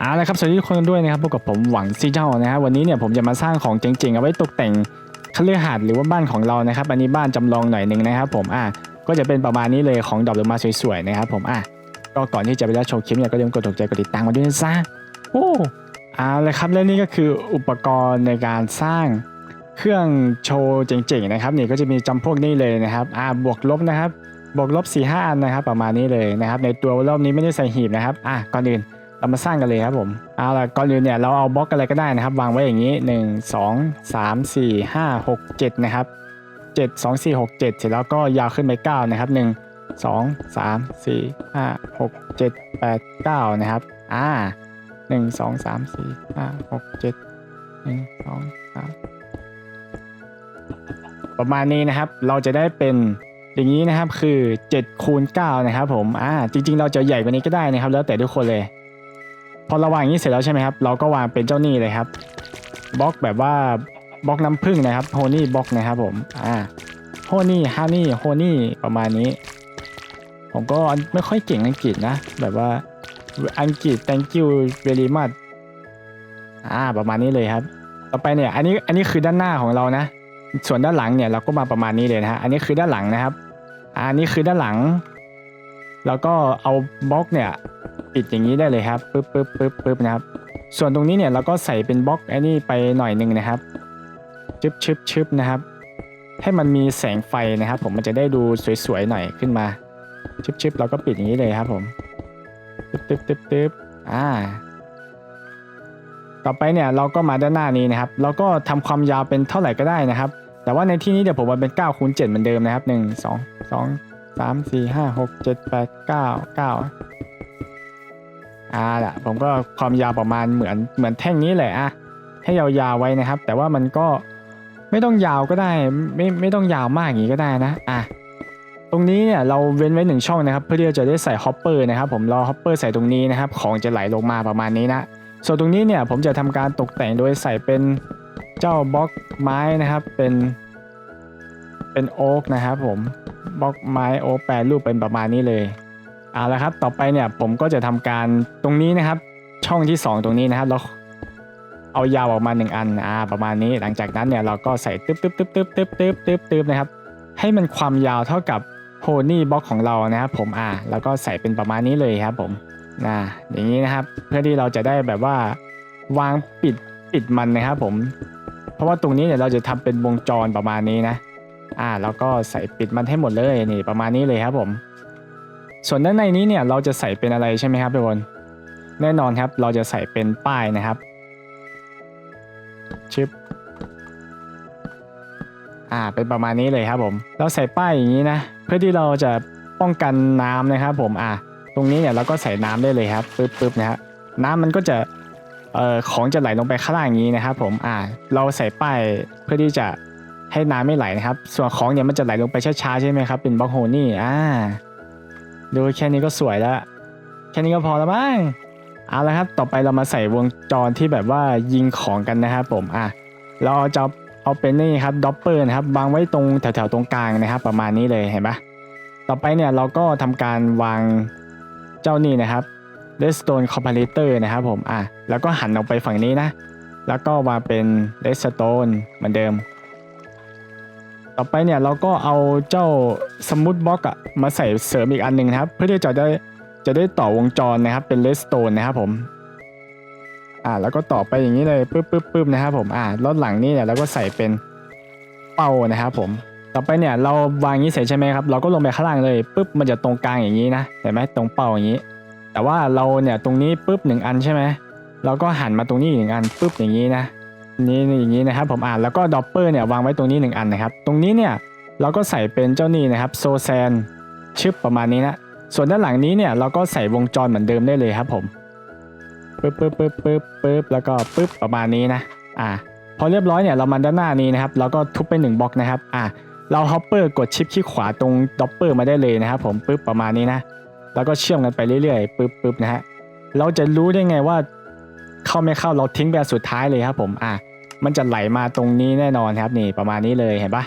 เอาละครับสวัสดีทุกคนด้วยนะครับพบกับผมหวังซีเจ้านะฮะวันนี้เนี่ยผมจะมาสร้างของเจ๋งๆเอาไว้ตกแต่งคฤหาสน์หรือว่าบ้านของเรานะครับอันนี้บ้านจำลองหน่อยหนึ่งนะครับผมอะก็จะเป็นประมาณนี้เลยของดอกลงมาสวยๆนะครับผมอะก็ก่อนที่จะไปรับชมคลิปเนี่ยก็อย่าลืมกดถูกใจกดติดตามมาด้วยนะจ๊ะโอ้เอาละครับและนี่ก็คืออุปกรณ์ในการสร้างเครื่องโชว์เจ๋งๆนะครับนี่ก็จะมีจำพวกนี้เลยนะครับอะบวกลบนะครับบวกลบ4ีห้าอันนะครับประมาณนี้เลยนะครับในตัวรอบนี้ไม่ได้ใส่หีบนะครับอะก่อนอื่น เรามาสร้างกันเลยครับผมเอาล่ะก่อนอื่นเนี่ยเราเอาบล็อกอะไรก็ได้นะครับ วางไว้อย่างนี้ 1 2 3 4 5 6 7 นะครับ 7 2 4 6 7 เสร็จแล้วก็ยาวขึ้นไป 9 นะครับ 1 2 3 4 5 6 7 8 9 นะครับ อ่า 1 2 3 4 5 6 7 1 2 3 ประมาณนี้นะครับ เราจะได้เป็นอย่างนี้นะครับคือ7คูณ9นะครับผม อ่า จริง ๆ เราจะใหญ่กว่านี้ก็ได้นะครับ แล้วแต่ทุกคนเลย พอเราวางอย่างนี้เสร็จแล้วใช่ไหมครับ เราก็วางเป็นเจ้านี่เลยครับบล็อกแบบว่าบล็อกน้ำผึ้งนะครับโฮนี่บล็อกนะครับผมอ่าโฮนี่ฮันนี่โฮนี่ประมาณนี้ ผมก็ไม่ค่อยเก่งอังกฤษนะ แบบว่าอังกฤษ thank you very much อ่าประมาณนี้เลยครับ ต่อไปเนี่ยอันนี้อันนี้คือด้านหน้าของเรานะ ส่วนด้านหลังเนี่ยเราก็มาประมาณนี้เลยนะฮะอันนี้คือด้านหลังนะครับอ่าอันนี้คือด้านหลัง แล้วก็เอาบล็อกเนี่ย ปิดอย่างนี้ได้เลยครับปึ๊บปึ๊บปึ๊บปึ๊บนะครับ ส่วนตรงนี้เนี่ยเราก็ใส่เป็นบล็อกไอ้นี่ไปหน่อยหนึ่งนะครับชึบชึบชึบนะครับ ให้มันมีแสงไฟนะครับ ผมมันจะได้ดูสวยๆหน่อยขึ้นมาชึบชึบเราก็ปิดอย่างนี้เลยครับผมตึ๊บตึ๊บตึ๊บตึ๊บอ่า ต่อไปเนี่ยเราก็มาด้านหน้านี้นะครับ เราก็ทำความยาวเป็นเท่าไหร่ก็ได้นะครับ แต่ว่าในที่นี้เดี๋ยวผมว่าเป็น9คูณ7เหมือนเดิมนะครับ 1 2 2 3 4 5 6 7 8 9 9 อ่าละผมก็ความยาวประมาณเหมือนเหมือนแท่งนี้แหละอะให้ยาวๆไว้นะครับ แต่ว่ามันก็ไม่ต้องยาวก็ได้ไม่ไม่ต้องยาวมากอย่างนี้ก็ได้นะอะตรงนี้เนี่ยเราเว้นไว้หนึ่งช่องนะครับ เพื่อที่จะได้ใส่ฮอปเปอร์นะครับผมรอฮอปเปอร์ใส่ตรงนี้นะครับ ของจะไหลลงมาประมาณนี้นะส่วนตรงนี้เนี่ยผมจะทำการตกแต่งโดยใส่เป็นเจ้าบล็อกไม้นะครับเป็นเป็นโอ๊กนะครับผมบล็อกไม้โอ๊กแปรรูปเป็นประมาณนี้เลย เอาละครับ ต่อไปเนี่ยผมก็จะทำการตรงนี้นะครับ ช่องที่ 2 ตรงนี้นะครับเราเอายาวออกมา 1 อันอ่าประมาณนี้หลังจากนั้นเนี่ยเราก็ใส่ตึ๊บตึ๊บตึ๊บตึ๊บตึ๊บตึ๊บตึ๊บตึ๊บนะครับ ให้มันความยาวเท่ากับโพนี่บล็อกของเรานะครับผมอ่าแล้วก็ใส่เป็นประมาณนี้เลยครับผมนะอย่างนี้นะครับ เพื่อที่เราจะได้แบบว่าวางปิดปิดมันนะครับผม เพราะว่าตรงนี้เนี่ยเราจะทำเป็นวงจรประมาณนี้นะ อ่าแล้วก็ใส่ปิดมันให้หมดเลยนี่ประมาณนี้เลยครับผม ส่วนด้านในนี้เนี่ยเราจะใส่เป็นอะไรใช่ไหมครับทุกคนแน่นอนครับเราจะใส่เป็นป้ายนะครับชิปอ่าเป็นประมาณนี้เลยครับผม เราใส่ป้ายอย่างนี้นะเพื่อที่เราจะป้องกันน้ำนะครับ ผมอ่าตรงนี้เนี่ยเราก็ใส่น้ำได้เลยครับปึ๊บปึ๊บนะฮะน้ำมันก็จะเอ่อของจะไหลลงไปข้างล่างอย่างนี้นะครับ ผมอ่าเราใส่ป้ายเพื่อที่จะให้น้ำไม่ไหลนะครับ ส่วนของเนี่ยมันจะไหลลงไปช้าๆใช่ไหมครับเป็นบล็อกโฮนี่อ่า ดูแค่นี้ก็สวยแล้ว แค่นี้ก็พอแล้วมั้งเอาละครับ ต่อไปเรามาใส่วงจรที่แบบว่ายิงของกันนะครับผมอะเราจะเอาเป็นนี่ครับด็อปเปอร์นะครับวางไว้ตรงแถวๆตรงกลางนะครับ ประมาณนี้เลยเห็นปะต่อไปเนี่ยเราก็ทำการวางเจ้านี่นะครับ redstone comparator นะครับผมอะแล้วก็หันออกไปฝั่งนี้นะ แล้วก็วางเป็น redstone เหมือนเดิม ต่อไปเนี่ยเราก็เอาเจ้าสมูทบล็อกอะมาใส่เสริมอีกอันหนึ่งนะครับ เพื่อที่จะได้จะได้ต่อวงจรนะครับเป็นเลสโตนนะครับผมอ่าแล้วก็ต่อไปอย่างนี้เลยปึ๊บปึ๊บปึ๊บนะครับผมอ่ารถหลังนี่เนี่ยเราก็ใส่เป็นเป้านะครับผมต่อไปเนี่ยเราวางอย่างนี้เสร็จใช่ไหมครับเราก็ลงไปข้างล่างเลยปึ๊บมันจะตรงกลางอย่างนี้นะเห็นไหมตรงเป้าอย่างนี้ แต่ว่าเราเนี่ยตรงนี้ปึ๊บหนึ่งอันใช่ไหมเราก็หันมาตรงนี้อีกหนึ่งอันปึ๊บอย่างนี้นะ นี่อย่างนี้นะครับ ผมอ่านแล้วก็ดอปเปอร์เนี่ยวางไว้ตรงนี้หนึ่งอันนะครับ ตรงนี้เนี่ยเราก็ใส่เป็นเจ้านี่นะครับโซแซนชึบประมาณนี้นะส่วนด้านหลังนี้เนี่ยเราก็ใส่วงจรเหมือนเดิมได้เลยครับผมปึ๊บปึ๊บปึ๊บปึ๊บปึ๊บแล้วก็ปึ๊บประมาณนี้นะอ่าพอเรียบร้อยเนี่ยเรามาด้านหน้านี้นะครับเราก็ทุบไปหนึ่งบล็อกนะครับอ่าเราฮอปเปอร์กดชิปที่ขวาตรงดอปเปอร์มาได้เลยนะครับผมปึ๊บประมาณนี้นะแล้วก็เชื่อมกันไปเรื่อยๆปึ๊บปึ๊บนะฮะเราจะรู้ได้ไงว่าเข้าไม่เข้าเราทิ้งแบบสุดท้ายเลยครับผมอะ มันจะไหลมาตรงนี้แน่นอนครับนี่ประมาณนี้เลยเห็นปะ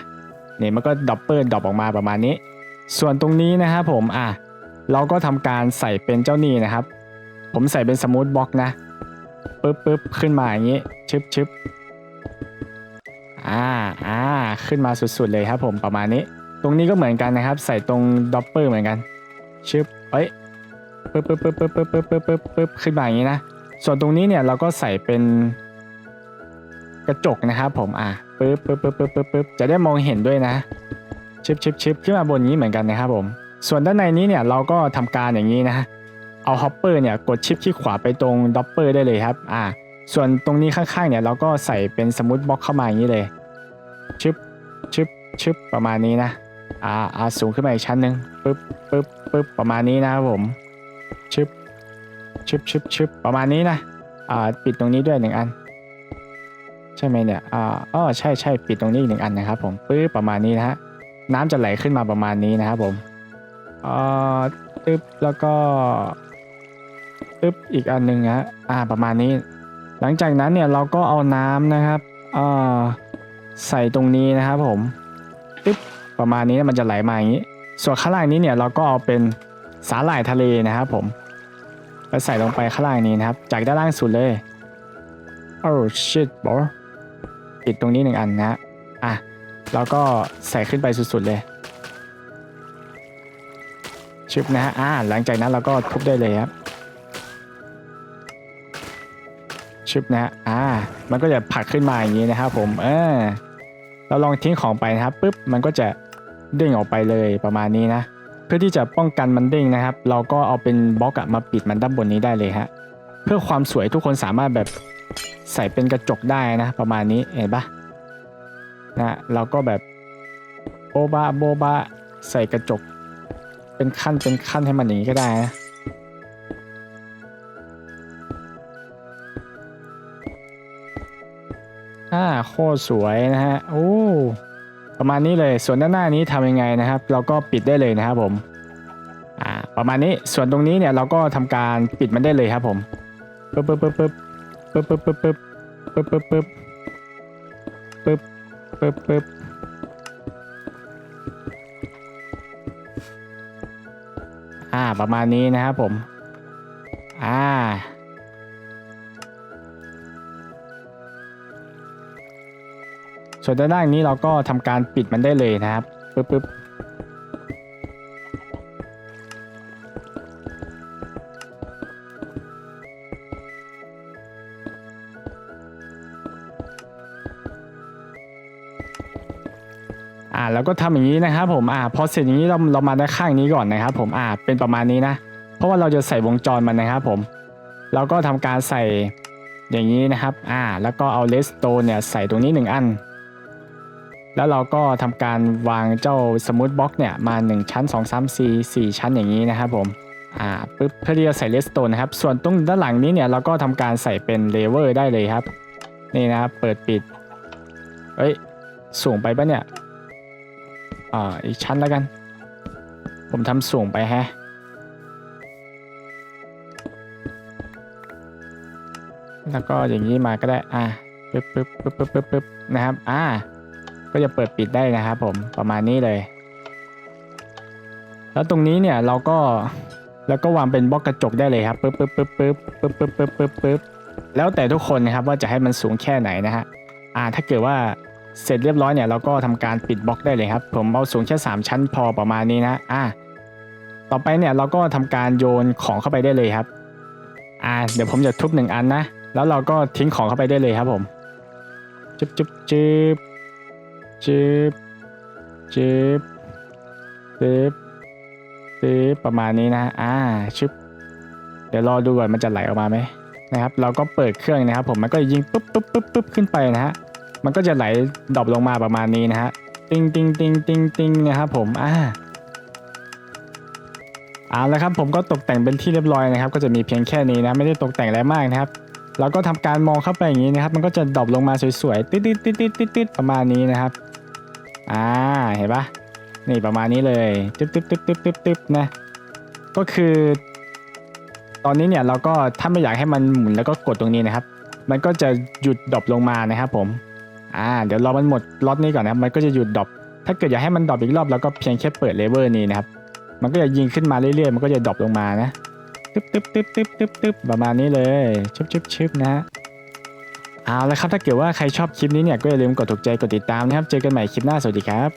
นี่มันก็ดับเบิลดอปออกมาประมาณนี้ ส่วนตรงนี้นะครับผมอะเราก็ทำการใส่เป็นเจ้านี่นะครับ ผมใส่เป็นสมูทบล็อกนะปึ๊บปึ๊บขึ้นมาอย่างนี้ชึบชึบอ่าอ่าขึ้นมาสุดๆเลยครับผมประมาณนี้ ตรงนี้ก็เหมือนกันนะครับ ใส่ตรงดอปเปอร์เหมือนกันชึบเอ้ยปึ๊บปึ๊บปึ๊บปึ๊บปึ๊บปึ๊บปึ๊บปึ๊บปึ๊บขึ้นมาอย่างนี้นะส่วนตรงนี้เนี่ยเราก็ใส่เป็น กระจกนะครับผมอะปึ๊บปึ๊บปึ๊บปึ๊บปึ๊บปึ๊บจะได้มองเห็นด้วยนะชิบชิบชิบขึ้นมาบนนี้เหมือนกันนะครับผม ส่วนด้านในนี้เนี่ยเราก็ทำการอย่างนี้นะเอาฮอปเปอร์เนี่ยกดชิปที่ขวาไปตรงด็อปเปอร์ได้เลยครับอ่าส่วนตรงนี้ข้างๆเนี่ยเราก็ใส่เป็นสมูทบล็อกเข้ามาอย่างนี้เลยชึบชึบชึบประมาณนี้นะอ่าอ่าสูงขึ้นมาอีกชั้นหนึ่งปึ๊บปึ๊บปึ๊บประมาณนี้นะครับผมชึบชึบชึบชึบประมาณนี้นะอ่าปิดตรงนี้ด้วยหนึ่งอัน ใช่ไหมเนี่ยอ่าอ๋อใช่ใช่ปิดตรงนี้อีกหนึ่งอันนะครับผมปึ๊บประมาณนี้นะฮะน้ำจะไหลขึ้นมาประมาณนี้นะครับผมเอ่อตึ๊บแล้วก็ตึ๊บอีกอันหนึ่งฮะอ่าประมาณนี้ หลังจากนั้นเนี่ยเราก็เอาน้ำนะครับเอ่อใส่ตรงนี้นะครับผมตึ๊บประมาณนี้มันจะไหลมาอย่างนี้ ส่วนข้างล่างนี้เนี่ยเราก็เอาเป็นสาหร่ายทะเลนะครับผมไปใส่ลงไปข้างล่างนี้นะครับ จากด้านล่างสุดเลยโอ้ shit bro ปิดตรงนี้หนึ่งอันนะฮะอะแล้วก็ใส่ขึ้นไปสุดๆเลยชึบนะฮะอ่าหลังจากนั้นเราก็ทุบได้เลยครับชึบนะฮะอ่า มันก็จะผลักขึ้นมาอย่างนี้นะครับผม เออ เราลองทิ้งของไปนะครับปุ๊บ มันก็จะเด้งออกไปเลยประมาณนี้นะ เพื่อที่จะป้องกันมันเด้งนะครับ เราก็เอาเป็นบล็อกอะมาปิดมันด้านบนนี้ได้เลยฮะ เพื่อความสวยทุกคนสามารถแบบ ใส่เป็นกระจกได้นะ ประมาณนี้เห็นปะนะเราก็แบบโบบาโบบาใส่กระจก เป็นขั้นเป็นขั้นให้มันอย่างนี้ก็ได้นะอ่าโคตรสวยนะฮะโอ้ประมาณนี้เลยส่วนด้านหน้านี้ทำยังไงนะครับ เราก็ปิดได้เลยนะครับผมอ่าประมาณนี้ส่วนตรงนี้เนี่ยเราก็ทำการปิดมันได้เลยครับผมปึ๊บปึ๊บปึ๊บปึ๊บ ปึ๊บปึ๊บปึ๊บปึ๊บปึ๊บปึ๊บปึ๊บปึ๊บปึ๊บปึ๊บอ่าประมาณนี้นะครับผม อ่า ส่วนด้านล่างนี้เราก็ทำการปิดมันได้เลยนะครับปึ๊บปึ๊บ แล้วก็ทำอย่างนี้นะครับผมอ่าพอเสร็จอย่างนี้เราเรามาด้านข้างนี้ก่อนนะครับ ผมอ่าเป็นประมาณนี้นะ เพราะว่าเราจะใส่วงจรมันนะครับผมเราก็ทำการใส่อย่างนี้นะครับอ่าแล้วก็เอาเลสโตนเนี่ยใส่ตรงนี้หนึ่งอัน แล้วเราก็ทำการวางเจ้าสมูทบ็อกเนี่ยมา 1 ชั้น 2 3 4 4 ชั้นอย่างนี้นะครับผมอ่าปึ๊บเพื่อที่จะใส่เลสโตนนะครับ ส่วนตรงด้านหลังนี้เนี่ยเราก็ทำการใส่เป็นเลเวอร์ได้เลยครับ นี่นะครับเปิดปิดเอ้ยสูงไปปะเนี่ย อ่าอีกชั้นแล้วกัน ผมทำสูงไปฮะแล้วก็อย่างนี้มาก็ได้ อ่าปึ๊บปึ๊บปึ๊บปึ๊บปึ๊บปึ๊บนะครับ อ่า ก็จะเปิดปิดได้นะครับผม ประมาณนี้เลย แล้วตรงนี้เนี่ยเราก็ แล้วก็วางเป็นบล็อกกระจกได้เลยครับปึ๊บปึ๊บปึ๊บปึ๊บปึ๊บปึ๊บปึ๊บปึ๊บปึ๊บแล้วแต่ทุกคนนะครับว่าจะให้มันสูงแค่ไหนนะฮะ อ่า ถ้าเกิดว่า เสร็จเรียบร้อยเนี่ยเราก็ทำการปิดบล็อกได้เลยครับ ผมเอาสูงแค่ 3 ชั้นพอประมาณนี้นะอ่าต่อไปเนี่ยเราก็ทำการโยนของเข้าไปได้เลยครับอ่าเดี๋ยวผมจะทุบหนึ่งอันนะแล้วเราก็ทิ้งของเข้าไปได้เลยครับผมจึ๊บจึ๊บจึ๊บจึ๊บจึ๊บจึ๊บจึ๊บประมาณนี้นะอ่าชึบเดี๋ยวรอดูก่อนมันจะไหลออกมาไหมนะครับ เราก็เปิดเครื่องนะครับ ผมมันก็ยิงปุ๊บปุ๊บปุ๊บปุ๊บขึ้นไปนะฮะ มันก็จะไหลดรอปลงมาประมาณนี้นะฮะติงติงติงติงติงนะครับผมอ่าเอาละครับผมก็ตกแต่งเป็นที่เรียบร้อยนะครับ ก็จะมีเพียงแค่นี้นะไม่ได้ตกแต่งอะไรมากนะครับเราก็ทำการมองเข้าไปอย่างนี้นะครับ มันก็จะดรอปลงมาสวยๆติดติดติดติดติดติดประมาณนี้นะครับอ่าเห็นปะนี่ประมาณนี้เลยตึ๊บตึ๊บตึ๊บตึ๊บตึ๊บตึ๊บนะก็คือ ตอนนี้เนี่ยเราก็ถ้าไม่อยากให้มันหมุนแล้วก็กดตรงนี้นะครับ มันก็จะหยุดดรอปลงมานะครับผม อ่าเดี๋ยวรอมันหมดล็อตนี้ก่อนนะครับมันก็จะหยุดดรอปถ้าเกิดอยากให้มันดรอปอีกรอบเราก็เพียงแค่เปิดเลเวอร์นี้นะครับมันก็จะยิงขึ้นมาเรื่อยๆ มันก็จะดรอปลงมานะตึ๊บตึ๊บตึ๊บตึ๊บตึ๊บตึ๊บประมาณนี้เลยชุบชุบชุบนะเอาละครับถ้าเกิดว่าใครชอบคลิปนี้เนี่ยก็อย่าลืมกดถูกใจกดติดตามนะครับ เจอกันใหม่คลิปหน้าสวัสดีครับ